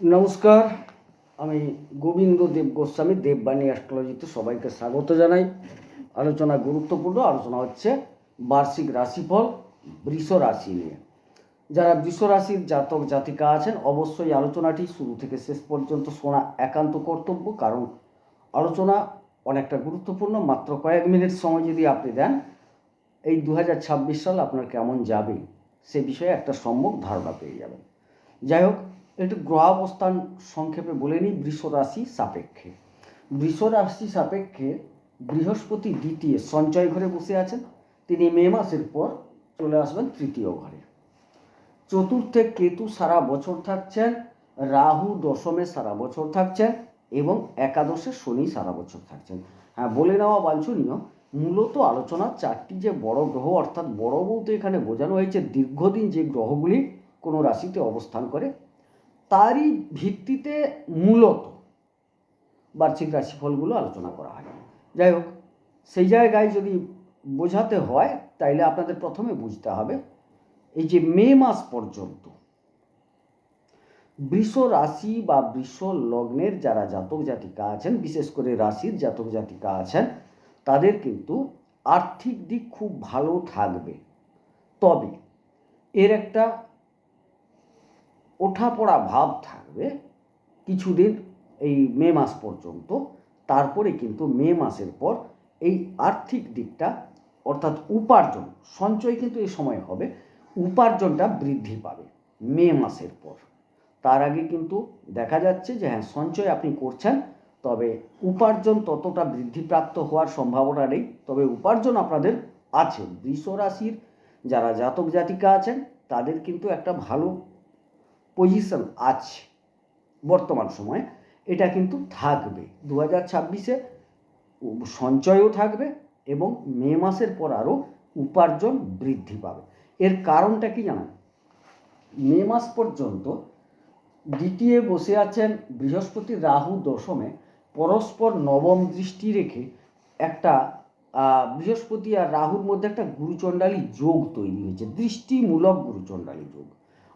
নমস্কার, আমি গোবিন্দ দেব গোস্বামী, দেববাণী অ্যাস্ট্রোলজিতে সবাইকে স্বাগত জানাই। আলোচনা গুরুত্বপূর্ণ, আলোচনা হচ্ছে বার্ষিক রাশিফল, বৃষ রাশি নিয়ে। যারা বৃষ রাশির জাতক জাতিকা আছেন, অবশ্যই আলোচনাটি শুরু থেকে শেষ পর্যন্ত শোনা একান্ত কর্তব্য, কারণ আলোচনা অনেকটা গুরুত্বপূর্ণ, মাত্র কয়েক মিনিট সময় যদি আপনি দেন, এই দু হাজার ছাব্বিশ সাল আপনার কেমন যাবে, সে বিষয়ে একটা সম্যক ধারণা পেয়ে যাবেন। যাই হোক একটু গ্রহাবস্থান সংক্ষেপে বলে নিই, বৃষ রাশি সাপেক্ষে। বৃষ রাশি সাপেক্ষে বৃহস্পতি দ্বিতীয় সঞ্চয় ঘরে বসে আছেন। তিনি মে মাসের পর চলে আসবেন তৃতীয় ঘরে। চতুর্থে কেতু সারা বছর থাকছেন, রাহু দশমে সারা বছর থাকছেন এবং একাদশে শনি সারা বছর থাকছেন। হ্যাঁ বলে নেওয়া বাঞ্ছনীয়, মূলত আলোচনা চারটি যে বড় গ্রহ, অর্থাৎ বড় বলতে এখানে বোঝানো হয়েছে দীর্ঘদিন যে গ্রহগুলি কোনো রাশিতে অবস্থান করে তারই ভিত্তিতে মূলত বার্ষিক রাশিফলগুলো আলোচনা করা হয়। যাই হোক, সেই জায়গায় যদি বোঝাতে হয়, তাইলে আপনাদের প্রথমে বুঝতে হবে, এই যে মে মাস পর্যন্ত বৃষ রাশি বা বৃষ লগ্নের যারা জাতক জাতিকা আছেন, বিশেষ করে রাশির জাতক জাতিকা আছেন, তাদের কিন্তু আর্থিক দিক খুব ভালো থাকবে। তবে এর একটা ওঠাপড়া ভাব থাকবে কিছুদিন এই মে মাস পর্যন্ত। তারপরে কিন্তু মে মাসের পর এই আর্থিক দিকটা অর্থাৎ উপার্জন, সঞ্চয় কিন্তু এই সময় হবে, উপার্জনটা বৃদ্ধি পাবে মে মাসের পর। তার আগে কিন্তু দেখা যাচ্ছে যে হ্যাঁ সঞ্চয় আপনি করছেন, তবে উপার্জন ততটা বৃদ্ধিপ্রাপ্ত হওয়ার সম্ভাবনা নেই, তবে উপার্জন আপনাদের আছে। বৃষ রাশির যারা জাতক জাতিকা আছেন, তাদের কিন্তু একটা ভালো পজিশন আছে বর্তমান সময়ে, এটা কিন্তু থাকবে। দু হাজার ছাব্বিশে সঞ্চয়ও থাকবে এবং মে মাসের পর আরও উপার্জন বৃদ্ধি পাবে। এর কারণটা কি জানেন? মে মাস পর্যন্ত দ্বিতীয় বসে আছেন বৃহস্পতি রাহু দশমে, পরস্পর নবম দৃষ্টি রেখে একটা বৃহস্পতি আর রাহুর মধ্যে একটা গুরুচণ্ডালী যোগ তৈরি হয়েছে। দৃষ্টিমূলক গুরুচণ্ডালী যোগ।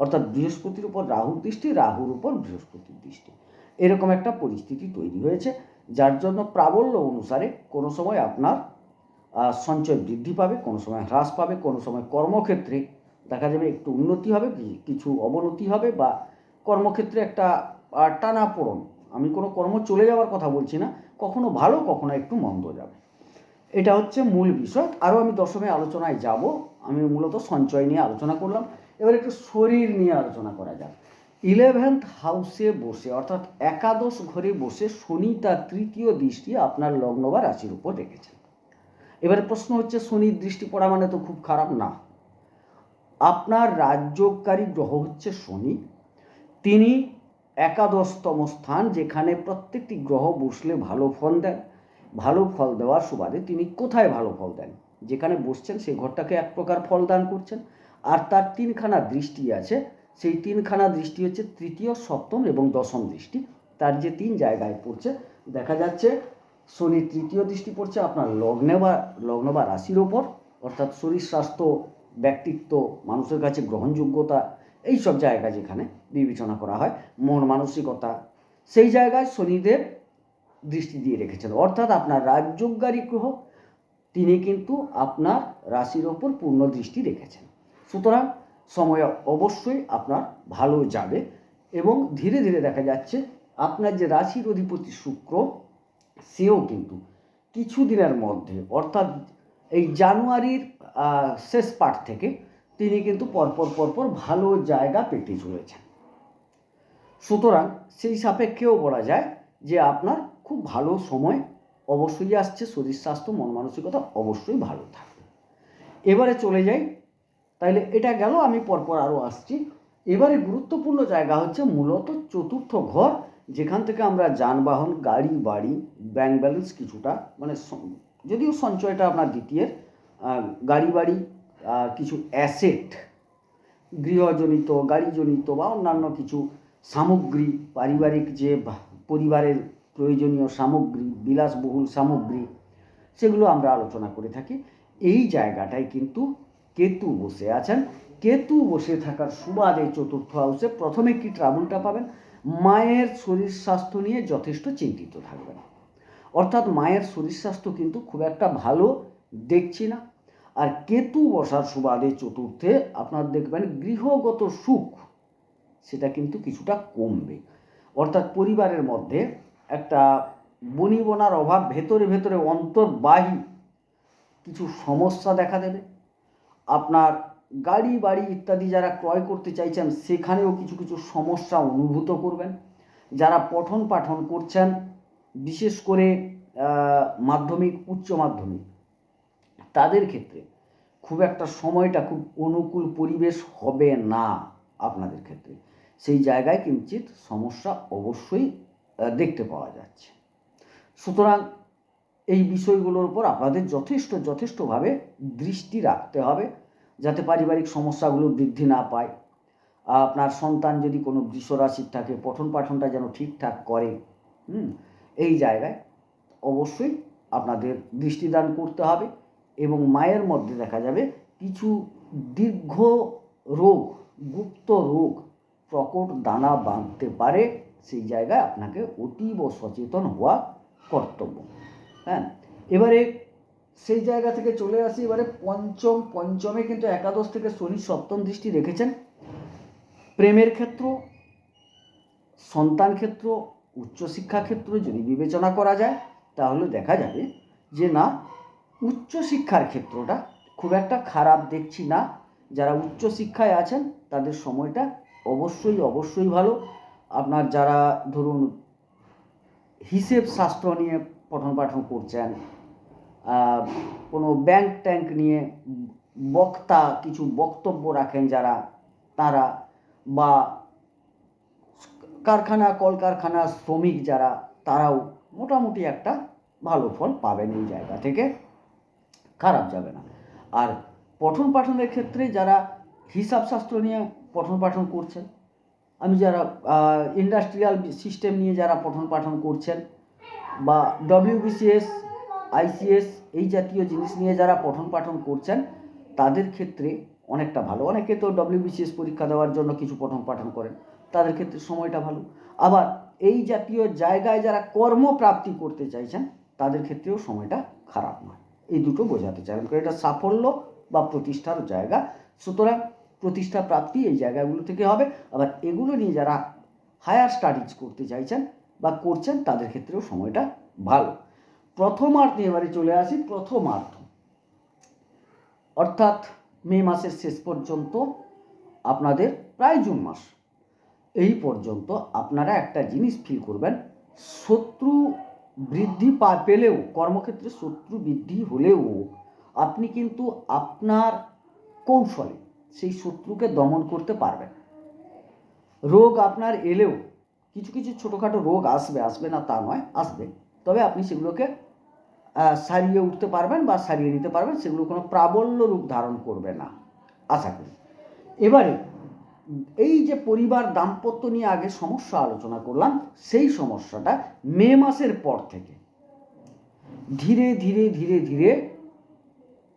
অর্থাৎ বৃহস্পতির উপর রাহুর দৃষ্টি রাহুর উপর বৃহস্পতির দৃষ্টি। এরকম একটা পরিস্থিতি তৈরি হয়েছে যার জন্য প্রাবল্য অনুসারে কোনো সময় আপনার সঞ্চয় বৃদ্ধি পাবে কোনো সময় হ্রাস পাবে কোনো সময় কর্মক্ষেত্রে দেখা যাবে একটু উন্নতি হবে কিছু অবনতি হবে বা কর্মক্ষেত্রে একটা আহ, টানাপোড়ন। আমি কোনো কর্ম চলে যাওয়ার কথা বলছি না কখনো ভালো কখনো একটু মন্দ যাবে। এটা হচ্ছে মূল বিষয়। আরও আমি দশমে আলোচনায় যাব। আমি মূলত সঞ্চয় নিয়ে আলোচনা করলাম। এবার একটু শরীর নিয়ে আলোচনা করা যাক। ইলেভেন্থ হাউসে বসে, অর্থাৎ একাদশ ঘরে বসে শনি তার তৃতীয় দৃষ্টি আপনার লগ্ন বা রাশির উপর রেখেছেন। এবারে প্রশ্ন হচ্ছে, শনির দৃষ্টি পড়া মানে তো খুব খারাপ না। আপনার রাজ্যকারী গ্রহ হচ্ছে শনি। তিনি একাদশতম স্থান যেখানে প্রত্যেকটি গ্রহ বসলে ভালো ফল দেন, ভালো ফল দেওয়ার সুবাদে তিনি কোথায় ভালো ফল দেন? যেখানে বসছেন সেই ঘরটাকে এক প্রকার ফল দান করছেন। আর তার তিনখানা দৃষ্টি আছে। সেই তিনখানা দৃষ্টি হচ্ছে তৃতীয়, সপ্তম এবং দশম দৃষ্টি। তার যে তিন জায়গায় পড়ছে, দেখা যাচ্ছে শনি তৃতীয় দৃষ্টি পড়ছে আপনার লগ্নে বা, লগ্ন বা রাশির ওপর, অর্থাৎ শরীর স্বাস্থ্য, ব্যক্তিত্ব, মানুষের কাছে গ্রহণযোগ্যতা, এই সব জায়গা যেখানে বিবেচনা করা হয়, মন মানসিকতা, সেই জায়গায় শনিদেব দৃষ্টি দিয়ে রেখেছেন। অর্থাৎ আপনার রাজ্যজ্ঞারী গ্রহ, তিনি কিন্তু আপনার রাশির ওপর পূর্ণ দৃষ্টি রেখেছেন। সুতরাং সময় অবশ্যই আপনার ভালো যাবে এবং ধীরে ধীরে দেখা যাচ্ছে আপনার যে রাশির অধিপতি শুক্র, সেও কিন্তু কিছুদিনের মধ্যে, অর্থাৎ এই জানুয়ারির শেষ পার্ট থেকে তিনি কিন্তু পরপর পরপর ভালো জায়গা পেতে চলেছেন। সুতরাং সেই সাপেক্ষেও বলা যায় যে আপনার খুব ভালো সময় অবশ্যই আসছে, শরীর স্বাস্থ্য, মন মানসিকতা অবশ্যই ভালো থাকবে। এবারে চলে যাই তাইলে এটা গেল, আমি পরপর আরও আসছি। এবারে গুরুত্বপূর্ণ জায়গা হচ্ছে মূলত চতুর্থ ঘর, যেখান থেকে আমরা যানবাহন, গাড়ি, বাড়ি ব্যাংক ব্যালেন্স কিছুটা মানে যদিও সঞ্চয়টা আপনার দ্বিতীয় গাড়ি, বাড়ি কিছু অ্যাসেট গৃহজনিত, গাড়িজনিত বা অন্যান্য কিছু সামগ্রী, পারিবারিক যে পরিবারের প্রয়োজনীয় সামগ্রী, বিলাসবহুল সামগ্রী, সেগুলো আমরা আলোচনা করে থাকি। এই জায়গাটায় কিন্তু কেতু বসে আছেন। কেতু বসে থাকার সুবাদে চতুর্থ হাউসে প্রথমে কি ট্রাবলটা পাবেন? মায়ের শরীর স্বাস্থ্য নিয়ে যথেষ্ট চিন্তিত থাকবেন। অর্থাৎ মায়ের শরীর স্বাস্থ্য কিন্তু খুব একটা ভালো দেখছি না। আর কেতু বসার সুবাদে চতুর্থে আপনার দেখবেন গৃহগত সুখ, সেটা কিন্তু কিছুটা কমবে। অর্থাৎ পরিবারের মধ্যে একটা বনিবনার অভাব ভেতরে ভেতরে অন্তর্বাহী কিছু সমস্যা দেখা দেবে। আপনার গাড়ি, বাড়ি ইত্যাদি যারা ক্রয় করতে চাইছেন, সেখানেও কিছু কিছু সমস্যা অনুভূত করবেন। যারা পঠন পাঠন করছেন, বিশেষ করে মাধ্যমিক, উচ্চ মাধ্যমিক, তাদের ক্ষেত্রে খুব একটা সময়টা খুব অনুকূল পরিবেশ হবে না আপনাদের ক্ষেত্রে। সেই জায়গায় কিঞ্চিত সমস্যা অবশ্যই দেখতে পাওয়া যাচ্ছে। সুতরাং এই বিষয়গুলোর উপর আপনাদের যথেষ্ট, যথেষ্টভাবে দৃষ্টি রাখতে হবে। যাতে পারিবারিক সমস্যাগুলো বৃদ্ধি না পায়। আপনার সন্তান যদি কোনো বৃষরাশির থাকে, পঠন পাঠনটা যেন ঠিকঠাক করে, হুম, এই জায়গায় অবশ্যই আপনাদের দৃষ্টিদান করতে হবে এবং মায়ের মধ্যে দেখা যাবে কিছু দীর্ঘ রোগ, গুপ্ত রোগ প্রকট দানা বাঁধতে পারে, সেই জায়গায় আপনাকে অতীব সচেতন হওয়া কর্তব্য। হ্যাঁ এবারে সেই জায়গা থেকে চলে আসি। এবারে পঞ্চম, পঞ্চমে কিন্তু একাদশ থেকে শনি সপ্তম দৃষ্টি রেখেছেন। প্রেমের ক্ষেত্র, সন্তান ক্ষেত্র, উচ্চশিক্ষা ক্ষেত্র যদি বিবেচনা করা যায়, তাহলে দেখা যাবে যে না, উচ্চশিক্ষার ক্ষেত্রটা খুব একটা খারাপ দেখছি না। যারা উচ্চশিক্ষায় আছেন, তাদের সময়টা অবশ্যই অবশ্যই ভালো। আপনার যারা ধরুন হিসেব শাস্ত্র নিয়ে পঠন পাঠন করছেন কোনো ব্যাংক ট্যাঙ্ক নিয়ে বক্তা কিছু বক্তব্য রাখেন যারা, তারা বা কারখানা, কলকারখানা শ্রমিক যারা, তারাও মোটামুটি একটা ভালো ফল পাবেন এই জায়গা থেকে। খারাপ যাবে না। আর পঠন পাঠনের ক্ষেত্রে যারা হিসাব শাস্ত্র নিয়ে পঠন পাঠন করছেন, আমি যারা ইন্ডাস্ট্রিয়াল সিস্টেম নিয়ে যারা পঠন পাঠন করছেন বা ডব্লিউবিসিএস আইসিএস এই জাতীয় জিনিস নিয়ে যারা পঠন পাঠন করছেন, তাদের ক্ষেত্রে অনেকটা ভালো। অনেকে তো ডব্লিউবিসিএস পরীক্ষা দেওয়ার জন্য কিছু পঠন পাঠন করেন, তাদের ক্ষেত্রে সময়টা ভালো। আবার এই জাতীয় জায়গায় যারা কর্মপ্রাপ্তি করতে চাইছেন, তাদের ক্ষেত্রেও সময়টা খারাপ নয়। এই দুটো বোঝাতে চাই। কারণ এটা সাফল্য বা প্রতিষ্ঠার জায়গা। সুতরাং প্রতিষ্ঠা প্রাপ্তি এই জায়গাগুলো থেকে হবে। আবার এগুলো নিয়ে যারা হায়ার স্টাডিজ করতে চাইছেন বা করছেন, তাদের ক্ষেত্রেও সময়টা ভালো। প্রথমার্ধে এবারে চলে আসি, প্রথমার্ধ। অর্থাৎ মে মাসের শেষ পর্যন্ত আপনাদের প্রায় জুন মাস। এই পর্যন্ত আপনারা একটা জিনিস ফিল করবেন, শত্রু বৃদ্ধি পা, পেলেও, কর্মক্ষেত্রে শত্রু বৃদ্ধি হলেও, আপনি কিন্তু আপনার কৌশলে সেই শত্রুকে দমন করতে পারবেন। রোগ আপনার এলেও, কিছু কিছু ছোটোখাটো রোগ আসবে আসবে না তা নয়, আসবে। তবে আপনি সেগুলোকে সারিয়ে উঠতে পারবেন বা সারিয়ে নিতে পারবেন, সেগুলো কোনো প্রাবল্য রূপ ধারণ করবে না। আশা করি। এবারে, এই যে পরিবার দাম্পত্য নিয়ে আগে সমস্যা আলোচনা করলাম, সেই সমস্যাটা মে মাসের পর থেকে ধীরে ধীরে ধীরে ধীরে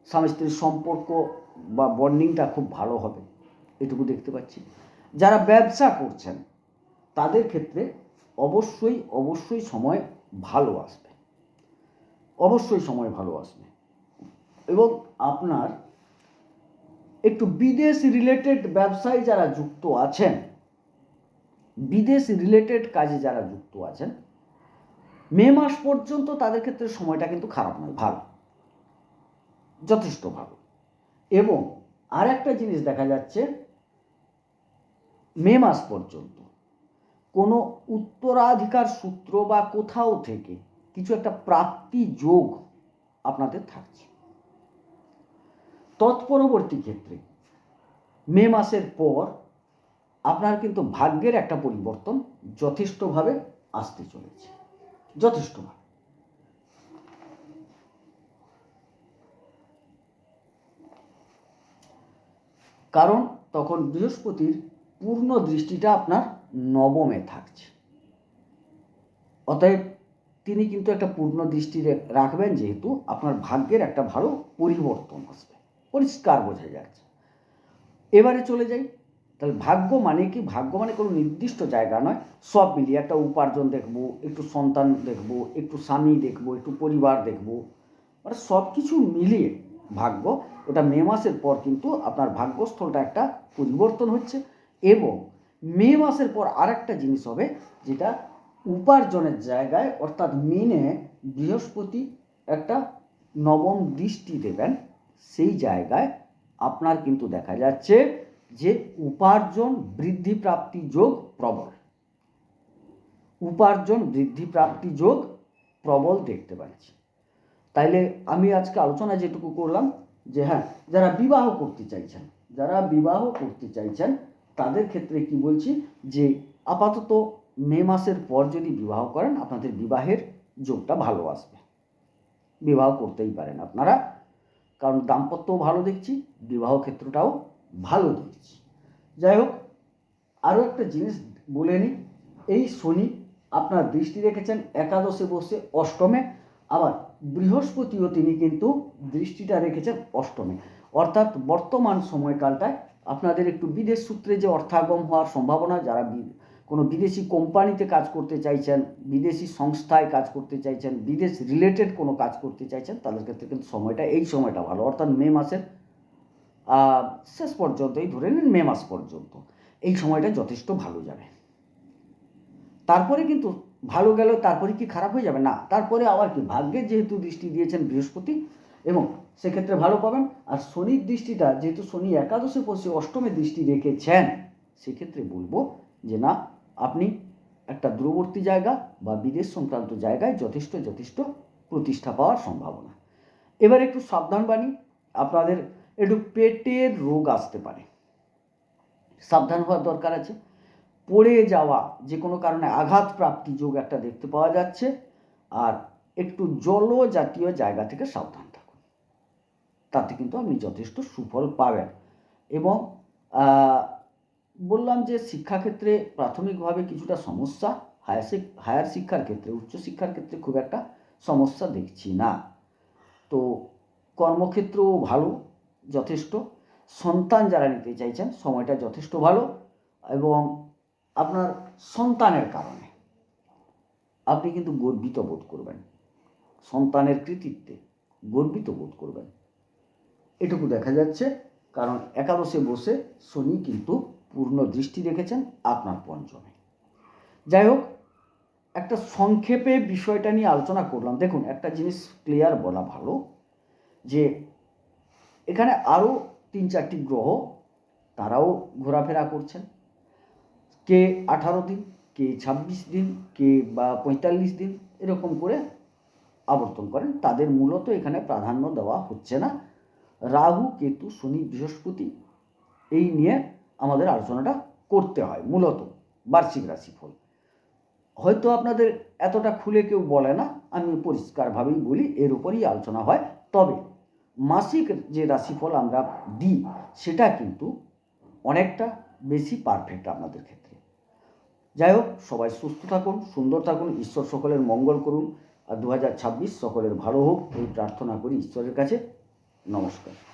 স্বামী স্ত্রীর সম্পর্ক বা বন্ডিংটা খুব ভালো হবে, এটুকু দেখতে পাচ্ছি। যারা ব্যবসা করছেন, তাদের ক্ষেত্রে অবশ্যই অবশ্যই সময় ভালো আসবে। অবশ্যই সময় ভালো আসবে। এবং আপনার একটু বিদেশ রিলেটেড ব্যবসায় যারা যুক্ত আছেন, বিদেশ রিলেটেড কাজে যারা যুক্ত আছেন, মে মাস পর্যন্ত তাদের ক্ষেত্রে সময়টা কিন্তু খারাপ নয়, ভালো। যথেষ্ট ভালো। এবং আর একটা জিনিস দেখা যাচ্ছে, মে মাস পর্যন্ত কোনো উত্তরাধিকার সূত্র বা কোথাও থেকে কিছু একটা প্রাপ্তি যোগ আপনাদের থাকছে। তৎপরবর্তী ক্ষেত্রে মে মাসের পর আপনার কিন্তু ভাগ্যের একটা পরিবর্তন যথেষ্টভাবে আসতে চলেছে। যথেষ্টভাবে। কারণ তখন বৃহস্পতির পূর্ণ দৃষ্টিটা আপনার নবমে থাকছে। অতএব তিনি কিন্তু একটা পূর্ণ দৃষ্টি রাখবেন যেহেতু আপনার ভাগ্যের একটা ভালো পরিবর্তন আসবে। পরিষ্কার বোঝা যাচ্ছে। এবারে চলে যাই। তাহলে ভাগ্য মানে কি? ভাগ্য মানে কোনো নির্দিষ্ট জায়গা নয়। সব মিলিয়ে একটা উপার্জন দেখব, একটু সন্তান দেখব, একটু স্বামী দেখব, একটু পরিবার দেখব। মানে সব কিছু মিলিয়ে ভাগ্য, ওটা মে মাসের পর কিন্তু আপনার ভাগ্যস্থলটা একটা পরিবর্তন হচ্ছে। এবং মে মাসের পর আরেকটা জিনিস হবে, যেটা উপার্জনের জায়গায়, অর্থাৎ মিনে বৃহস্পতি একটা নবম দৃষ্টি দেবেন, সেই জায়গায় আপনার কিন্তু দেখা যাচ্ছে যে উপার্জন বৃদ্ধি প্রাপ্তি যোগ প্রবল। উপার্জন বৃদ্ধি প্রাপ্তি যোগ প্রবল দেখতে পাচ্ছি। তাইলে আমি আজকে আলোচনা যেটুকু করলাম, যে হ্যাঁ যারা বিবাহ করতে চাইছেন, যারা বিবাহ করতে চাইছেন, তাদের ক্ষেত্রে কি বলছি, যে আপাতত মে মাসের পর যদি বিবাহ করেন, আপনাদের বিবাহের যোগটা ভালো আসবে। বিবাহ করতেই পারেন আপনারা। কারণ দাম্পত্যও ভালো দেখছি, বিবাহ ক্ষেত্রটাও ভালো দেখছি। যাই হোক, আরও একটা জিনিস বলে নিই। এই শনি আপনার দৃষ্টি রেখেছেন, একাদশে বসে অষ্টমে। আবার বৃহস্পতিও তিনি কিন্তু দৃষ্টিটা রেখেছেন অষ্টমে। অর্থাৎ বর্তমান সময়কালটায় আপনাদের একটু বিদেশ সূত্রে যে অর্থাগম হওয়ার সম্ভাবনা, যারা কোনো বিদেশি কোম্পানিতে কাজ করতে চাইছেন, বিদেশি সংস্থায় কাজ করতে চাইছেন, বিদেশ রিলেটেড কোনো কাজ করতে চাইছেন তাদের ক্ষেত্রে কিন্তু সময়টা, এই সময়টা ভালো। অর্থাৎ মে মাসের শেষ পর্যন্তই ধরে নিন মে মাস পর্যন্ত। এই সময়টা যথেষ্ট ভালো যাবে। তারপরে কিন্তু ভালো গেল, তারপরে কি খারাপ হয়ে যাবে? না, তারপরে আবার কি? ভাগ্যের যেহেতু দৃষ্টি দিয়েছেন বৃহস্পতি, এবং সেক্ষেত্রে ভালো পাবেন। আর শনির দৃষ্টিটা, যেহেতু শনি একাদশে বসে অষ্টমে দৃষ্টি রেখেছেন, সেক্ষেত্রে বলব যে না আপনি একটা দূরবর্তী জায়গা বা বিদেশ সংক্রান্ত জায়গায় যথেষ্ট যথেষ্ট প্রতিষ্ঠা পাওয়ার সম্ভাবনা। এবার একটু সাবধান বাণী আপনাদের একটু পেটের রোগ আসতে পারে। সাবধান হওয়ার দরকার আছে। পড়ে যাওয়া, যে কোনো কারণে আঘাত প্রাপ্তি যোগ একটা দেখতে পাওয়া যাচ্ছে। আর একটু জল জাতীয় জায়গা থেকে সাবধান থাকুন। তাতে কিন্তু আপনি যথেষ্ট সুফল পাবেন। এবং বললাম যে শিক্ষাক্ষেত্রে প্রাথমিকভাবে কিছুটা সমস্যা হায়ার হায়ার শিক্ষার ক্ষেত্রে উচ্চশিক্ষার ক্ষেত্রে খুব একটা সমস্যা দেখছি না। তো কর্মক্ষেত্রও ভালো, যথেষ্ট। সন্তান যারা নিতে চাইছেন, সময়টা যথেষ্ট ভালো এবং আপনার সন্তানের কারণে আপনি কিন্তু গর্বিত বোধ করবেন। সন্তানের কৃতিত্বে গর্বিত বোধ করবেন। এটুকু দেখা যাচ্ছে, কারণ একাদশে বসে শনি কিন্তু পূর্ণ দৃষ্টি রেখেছেন আপনার পঞ্চমে। যাই হোক, একটা সংক্ষেপে বিষয়টা নিয়ে আলোচনা করলাম। দেখুন, একটা জিনিস ক্লিয়ার বলা ভালো যে এখানে আরও তিন চারটি গ্রহ তারাও ঘোরাফেরা করছেন। কে আঠারো দিন, কে ছাব্বিশ দিন, কে বা পঁয়তাল্লিশ দিন এরকম করে আবর্তন করেন। তাদের মূলত এখানে প্রাধান্য দেওয়া হচ্ছে না। রাহু, কেতু, শনি, বৃহস্পতি এই নিয়ে আমাদের আলোচনাটা করতে হয় মূলত বার্ষিক রাশিফল। হয়তো আপনাদের এতটা খুলে কেউ বলে না, আমি পরিষ্কারভাবেই বলি, এর উপরই আলোচনা হয়। তবে মাসিক যে রাশিফল আমরা দিই, সেটা কিন্তু অনেকটা বেশি পারফেক্ট আপনাদের ক্ষেত্রে। যাই হোক, সবাই সুস্থ থাকুন, সুন্দর থাকুন, ঈশ্বর সকলের মঙ্গল করুন। আর দু হাজার ছাব্বিশ সকলের ভালো হোক, এই প্রার্থনা করি ঈশ্বরের কাছে। নমস্কার।